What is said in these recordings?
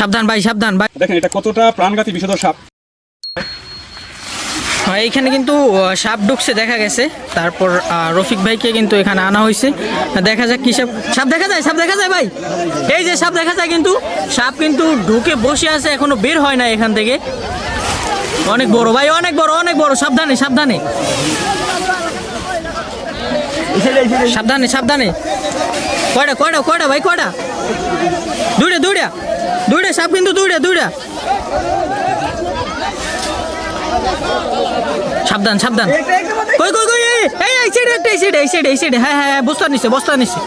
সাবধান ভাই সাবধান ভাই। দেখেন এটা কতটা প্রাণঘাতী বিষধর সাপ। এইখানে কিন্তু সাপ ঢুকছে দেখা গেছে। তারপর রফিক ভাইকে কিন্তু এখানে আনা হয়েছে। দেখা যাক কি সাপ সাপ দেখা যায় সাপ দেখা যায় ভাই? এই যে সাপ দেখা যায় কিন্তু সাপ কিন্তু ঢুকে বসে আছে এখনও বের হয় না এখান থেকে। অনেক বড় ভাই অনেক বড় অনেক বড় সাবধানে সাবধানে। সাবধানে সাবধানে। কয়টা কয়টা কয়টা ভাই কয়টা? দুইটা দুইটা। দুইটা সাপ কিন্তু দুইটা দুইটা সাবধান সাবধান। কই কই কই এই এই সাইডে একটা এই সাইডে এই সাইডে এই সাইডে হ্যাঁ হ্যাঁ হ্যাঁ, বস্তা নিচ্ছে বস্তা নিচ্ছে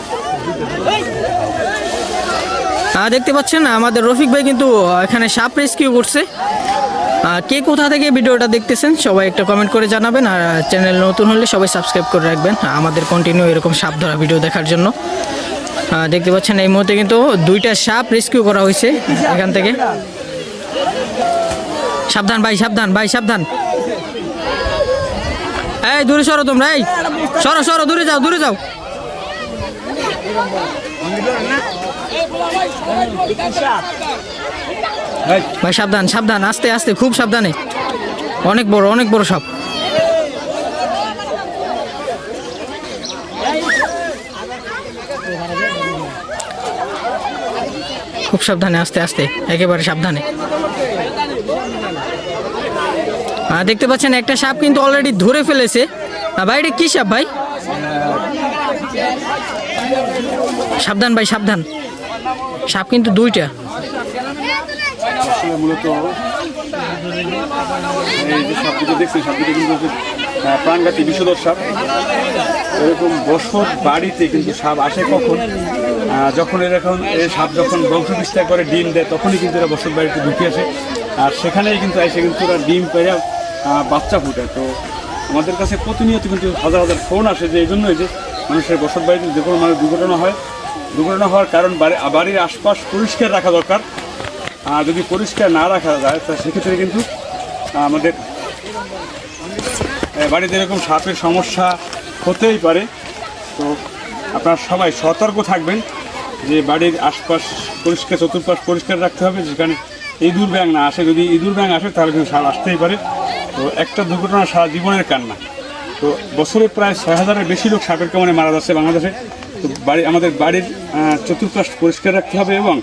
দেখতে পাচ্ছেন আমাদের রফিক ভাই কিন্তু এখানে সাপ রেস্কিউ করছে। কে কোথা থেকে ভিডিওটা দেখতেছেন সবাই একটা কমেন্ট করে জানাবেন আর চ্যানেল নতুন হলে সবাই সাবস্ক্রাইব করে রাখবেন। আমাদের কন্টিনিউ এরকম সাপ ধরা ভিডিও দেখার জন্য। দেখতে পাচ্ছেন, এই মুহূর্তে কিন্তু দুইটা সাপ রেস্কিউ করা হয়েছে এখান থেকে। সাবধান ভাই সাবধান ভাই, সাবধান। এই, দূরে সরো তোমরা, এই। সরো সরো, দূরে যাও দূরে যাও। ভাই, সাবধান সাবধান, আস্তে আস্তে, খুব সাবধানে। অনেক বড় অনেক বড় সাপ। খুব সাবধানে, আস্তে আস্তে, একেবারে সাবধানে। দেখতে পাচ্ছেন একটা সাপ কিন্তু অলরেডি ধরে ফেলেছে। ভাই, এটা কি সাপ ভাই? সাবধান ভাই, সাবধান। সাপ কিন্তু দুইটা। প্রাণঘাতী বিষধর সাপ। এরকম বসত বাড়িতে কিন্তু সাপ আসে কখন? যখন এরকম এই সাপ যখন বংশ বিস্তার করে ডিম দেয়, তখনই কিন্তু এরা বসত বাড়িতে ঢুকে আসে। আর সেখানেই কিন্তু এসে কিন্তু ওরা ডিম পেরে বাচ্চা ফুটে তো আমাদের কাছে প্রতিনিয়ত কিন্তু হাজার হাজার ফোন আসে যে এই জন্যই যে মানুষের বসত বাড়িতে যে কোনো মানুষ দুর্ঘটনা হয়। দুর্ঘটনা হওয়ার কারণ বাড়ির আশপাশ পরিষ্কার রাখা দরকার। আর যদি পরিষ্কার না রাখা যায়, তা সেক্ষেত্রে কিন্তু আমাদের বাড়িতে এরকম সাপের সমস্যা হতেই পারে। তো আপনারা সবাই সতর্ক থাকবেন। যে বাড়ির আশপাশ পরিষ্কার, চতুর্পাশ পরিষ্কার রাখতে হবে, যেখানে ইঁদুর ব্যাং না আসে। যদি ইঁদুর ব্যাং আসে, তাহলে কিন্তু সার আসতেই পারে। তো একটা দুর্ঘটনা সারা জীবনের কান্না। তো বছরে প্রায় ছয় হাজারের বেশি লোক সাপের কামড়ে মারা যাচ্ছে বাংলাদেশে। তো বাড়ি, আমাদের বাড়ির চতুর্পাশ পরিষ্কার রাখতে হবে এবং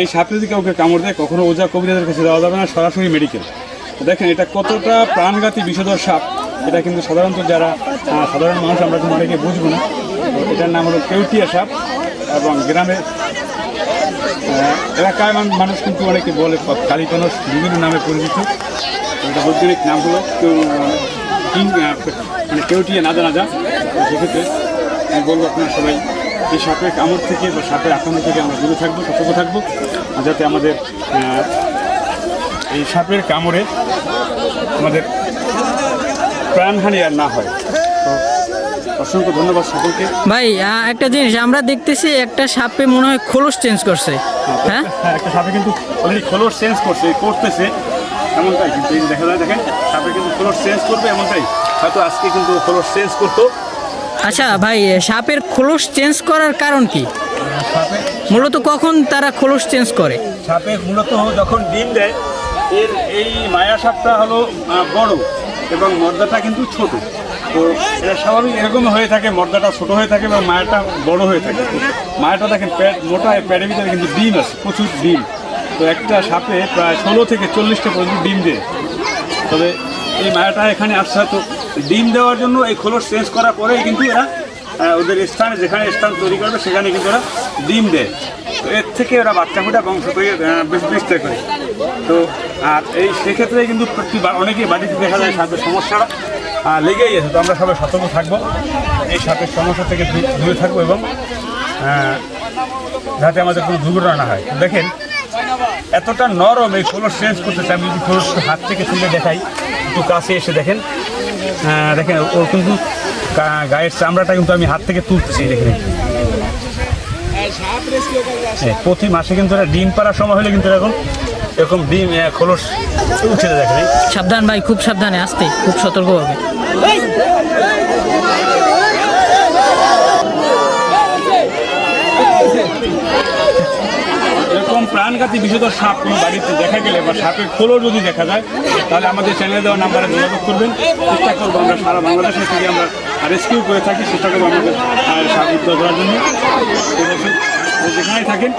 এই সাপে যদি কাউকে কামড় দেয়, কখনো ওজা কবিরাজের কাছে যাওয়া যাবে না, সরাসরি মেডিকেল দেখেন, এটা কতটা প্রাণঘাতী বিষধর সাপ। এটা কিন্তু সাধারণত যারা সাধারণ মানুষ, আমরা কিন্তু অনেকে বুঝব না। এটার নাম হলো কেউটিয়া সাপ। এবং গ্রামে আহ, এলাকায় মান- মানুষ কিন্তু অনেকে বলে কালীকনস বিভিন্ন নামে পরিচিত। এটা বৈজ্ঞানিক নাম হলো কেউ কিং মানে কেউটিয়া না জানা তো সেক্ষেত্রে আমি বলব আপনারা সবাই এই সাপের কামড় থেকে বা সাপের আক্রমণ থেকে আমরা দূরে থাকব সতর্ক থাকব যাতে আমাদের এই সাপের কামড়ে আমাদের প্রাণহানি আর না হয়। তো অসংখ্য ধন্যবাদ সকলকে। ভাই একটা জিনিস আমরা দেখতেছি একটা সাপে মনে হয় খোলস চেঞ্জ করছে। হ্যাঁ? হ্যাঁ একটা সাপে কিন্তু অলরেডি খোলস চেঞ্জ করছে করতেছে। এমনটাই কিন্তু দেখা যায় দেখেন সাপে কিন্তু খোলস চেঞ্জ করবে এমনটাই। হয়তো আজকে কিন্তু খোলস চেঞ্জ করতো। আচ্ছা ভাই সাপের খোলস চেঞ্জ করার কারণ কি? সাপে মূলত কখন তারা খোলস চেঞ্জ করে? সাপে মূলত যখন ডিম দেয় এর এই মায়া সাপটা হলো বড় এবং মর্দাটা কিন্তু ছোট। তো এটা স্বাভাবিক এরকম হয়ে থাকে মর্দাটা ছোট হয়ে থাকে এবং মায়াটা বড় হয়ে থাকে। মায়াটা দেখেন প্যাড মোটা এই প্যাডের ভিতরে কিন্তু ডিম আছে প্রচুর ডিম। তো একটা সাপে প্রায় ষোলো থেকে চল্লিশটা পর্যন্ত ডিম দেয়। তবে এই মায়াটা এখানে আসছে তো ডিম দেওয়ার জন্য এই খোলস চেঞ্জ করার পরেই কিন্তু এরা ওদের স্থানে যেখানে স্থান তৈরি করবে সেখানে কিন্তু ওরা ডিম দেয়। তো এর থেকে ওরা বাচ্চা ফুটা বংশ তৈরি বিস্তার করে তো আর এই সেক্ষেত্রে কিন্তু অনেকেই বাড়িতে দেখা যায় সাপের সমস্যা আহ, লেগেই আছে তো আমরা সবাই সতর্ক থাকব। এই সাপের সমস্যা থেকে দূরে থাকব এবং যাতে আমাদের কোনো দুর্ঘটনা না হয়। দেখেন এতটা নরম এই খোলস চেঞ্জ করতেছে আমি যদি খোলস হাত থেকে তুলে দেখাই একটু কাছে এসে দেখেন। দেখেন ওর কিন্তু গায়ের চামড়াটা কিন্তু আমি হাত থেকে তুলতেছি দেখেন। প্রতি মাসে কিন্তু ডিম পাড়ার সময় হলে কিন্তু এরকম এরকম ডিম খোলস উঠে যায় দেখেন। সাবধান ভাই খুব সাবধানে আসতে খুব সতর্কভাবে এরকম প্রাণ প্রাণঘাতী বিষধর সাপ কোনো বাড়িতে দেখা গেলে বা সাপের খোলও যদি দেখা যায় তাহলে আমাদের চ্যানেলে দেওয়া নাম্বারে যোগাযোগ করবেন। চেষ্টা করব আমরা সারা বাংলাদেশে থেকে আমরা রেস্কিউ করে থাকি চেষ্টা করব আমাদের সাপ উদ্ধার করার জন্য। তো দর্শক, যে যেখানেই থাকেন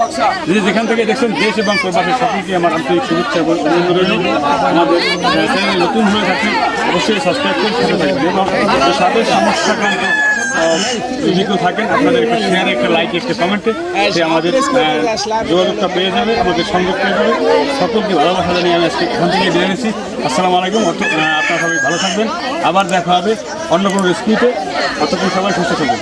যে যেখান থেকে দেখছেন দেশ এবং প্রবাসের সকলকে আমার আন্তরিক শুভেচ্ছা এবং অভিনন্দন রইল। আমাদের চ্যানেল নতুন হয়ে থাকলে অবশ্যই সাবস্ক্রাইব করে সাথে থাকবেন কেউ থাকেন আপনাদের একটা শেয়ার একটা লাইক একটা কমেন্টে সে আমাদের যোগাযোগটা পেয়ে যাবে আমাদের সংযোগ পেয়ে যাবে। সকলকে ভালোবাসা জানিয়ে আমি আজকে এখান থেকে বেরিয়ে নিয়েছি আসসালামু আলাইকুম। আপনারা সবাই ভালো থাকবেন। আবার দেখা হবে অন্য কোনো রেস্কিউতে অতক্ষণ সবাই সুস্থ থাকবেন